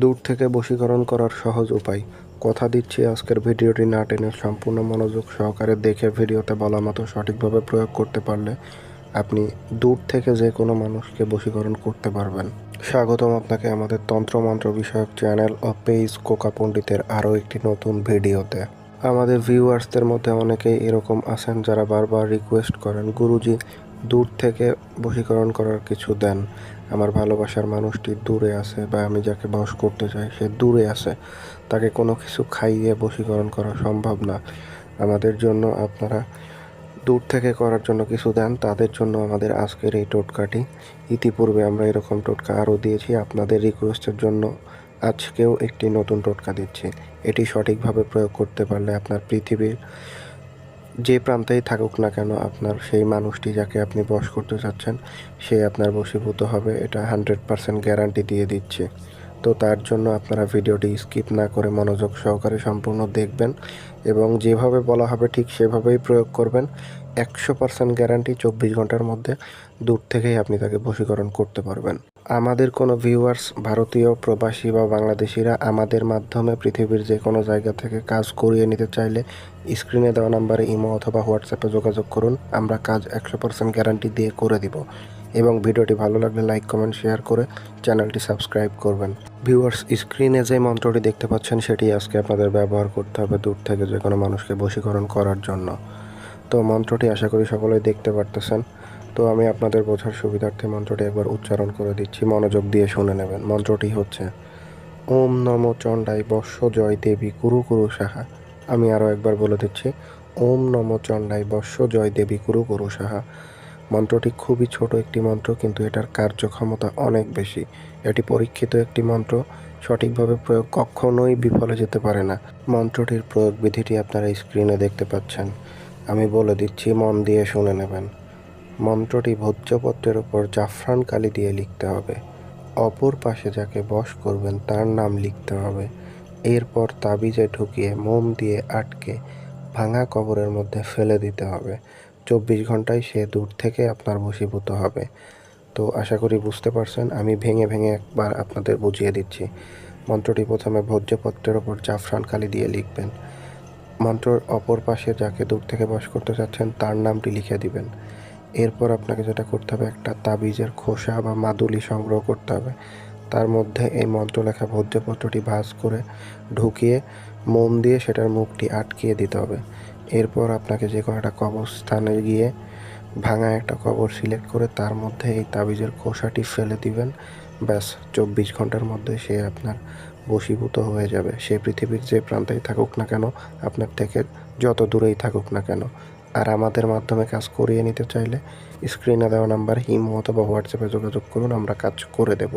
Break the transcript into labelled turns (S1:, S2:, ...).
S1: দূর থেকে বশীকরণ করার সহজ উপায়। কথা দিচ্ছি আজকের ভিডিওটি না টেনে সম্পূর্ণ মনোযোগ সহকারে দেখে ভিডিওতে বলা মতো সঠিকভাবে প্রয়োগ করতে পারলে আপনি দূর থেকে যে কোনো মানুষকে বশীকরণ করতে পারবেন। স্বাগতম আপনাকে আমাদের তন্ত্রমন্ত্র বিষয়ক চ্যানেল ও পেজ কোকা পণ্ডিতের আরও একটি নতুন ভিডিওতে। আমাদের ভিউয়ার্সদের মধ্যে অনেকেই এরকম আছেন যারা বারবার রিকোয়েস্ট করেন, গুরুজি দূর থেকে বশীকরণ করার কিছু দেন। আমার ভালোবাসার মানুষটি দূরে আছে বা আমি যাকে বশ করতে চাই, সে দূরে আছে। তাকে কোনো কিছু খাইয়ে বশীকরণ করা সম্ভব না। আমাদের জন্য আপনারা দূর থেকে করার জন্য কিছু দেন, তাদের জন্য আমাদের আজকের এই টোটকাটি। ইতিপূর্বে আমরা এরকম টোটকা আরও দিয়েছি, আপনাদের রিকোয়েস্টের জন্য আজকেও একটি নতুন টোটকা দিচ্ছি। এটি সঠিকভাবে প্রয়োগ করতে পারলে আপনার পৃথিবীর যে প্রান্তেই থাকুক না কেন, আপনার সেই মানুষটি যাকে আপনি বস করতে চাচ্ছেন, সে আপনার বশীভূত হবে, এটা হান্ড্রেড পারসেন্ট গ্যারান্টি দিয়ে দিচ্ছে। তো তার জন্য আপনারা ভিডিওটি স্কিপ না করে মনোযোগ সহকারে সম্পূর্ণ দেখবেন এবং যেভাবে বলা হবে ঠিক সেভাবেই প্রয়োগ করবেন। একশো পার্সেন্ট গ্যারান্টি চব্বিশ ঘণ্টার মধ্যে দূর থেকেই আপনি তাকে বশীকরণ করতে পারবেন। আমাদের কোনো ভিউয়ার্স ভারতীয়, প্রবাসী বা বাংলাদেশিরা আমাদের মাধ্যমে পৃথিবীর যে কোনো জায়গা থেকে কাজ করিয়ে নিতে চাইলে স্ক্রিনে দেওয়া নাম্বারে ইমো অথবা হোয়াটসঅ্যাপে যোগাযোগ করুন। আমরা কাজ একশো পার্সেন্ট গ্যারান্টি দিয়ে করে দিব। এবং ভিডিওটি ভালো লাগলে লাইক কমেন্ট শেয়ার করে চ্যানেলটি সাবস্ক্রাইব করবেন। ভিউয়ার্স স্ক্রিনে যে মন্ত্রটি দেখতে পাচ্ছেন সেটি আজকে আপনাদের ব্যবহার করতে হবে দূর থেকে যে কোনো মানুষকে বশীকরণ করার জন্য। তো মন্ত্রটি আশা করি সকলেই দেখতে পারতেছেন। তো আমি আপনাদের বোঝার সুবিধার্থে মন্ত্রটি একবার উচ্চারণ করে দিচ্ছি। মনোযোগ দিয়ে শুনে নেবেন। মন্ত্রটি হচ্ছে, ওম নম চণ্ডাই বর্ষ জয় দেবী কুরু কুরু সাহা। আমি আরও একবার বলে দিচ্ছি, ওম নম চণ্ডাই বর্ষ জয় দেবী কুরু কুরু সাহা। মন্ত্রটি খুবই ছোট একটি মন্ত্র, কিন্তু এটার কার্যক্ষমতা অনেক বেশি। এটি পরীক্ষিত একটি মন্ত্র, সঠিকভাবে প্রয়োগ কখনোই বিফলে যেতে পারে না। মন্ত্রটির প্রয়োগ বিধিটি আপনারা স্ক্রিনে দেখতে পাচ্ছেন। আমি বলে দিচ্ছি, মন দিয়ে শুনে নেবেন। মন্ত্রটি ভোজ্যপত্রের উপর জাফরান কালি দিয়ে লিখতে হবে। অপর পাশে যাকে বশ করবেন তার নাম লিখতে হবে। এরপর তাবিজে ঢুকিয়ে মোম দিয়ে আটকে ভাঙা কবরের মধ্যে ফেলে দিতে হবে। চব্বিশ ঘন্টায় সে দূর থেকে আপনার বশীভূত হবে। তো আশা করি বুঝতে পারছেন, আমি ভেঙে ভেঙে একবার আপনাদের বুঝিয়ে দিচ্ছি। মন্ত্রটি প্রথমে ভোজ্যপত্রের ওপর জাফরান কালি দিয়ে লিখবেন। মন্ত্রর অপর পাশে যাকে দূর থেকে বশ করতে চাচ্ছেন তার নামটি লিখে দিবেন। এরপর আপনাকে যেটা করতে হবে, একটা তাবিজের খোসা বা মাদুলি সংগ্রহ করতে হবে। তার মধ্যে এই মন্ত্র লেখা ভোজ্যপত্রটি ভাঁজ করে ঢুকিয়ে মোম দিয়ে সেটার মুখটি আটকিয়ে দিতে হবে। এরপর আপনাকে যে কোনো একটা কবরস্থানে গিয়ে ভাঙা একটা কবর সিলেক্ট করে তার মধ্যে এই তাবিজের খোসাটি ফেলে দিবেন। ব্যাস, চব্বিশ ঘণ্টার মধ্যে সে আপনার বশীভূত হয়ে যাবে। সে পৃথিবীর যে প্রান্তেই থাকুক না কেন, আপনার থেকে যত দূরেই থাকুক না কেন আর আমাদের মাধ্যমে কাজ করিয়ে নিতে চাইলে স্ক্রিনে দেওয়া নাম্বার হিম অথবা হোয়াটসঅ্যাপে যোগাযোগ করুন, আমরা কাজ করে দেব।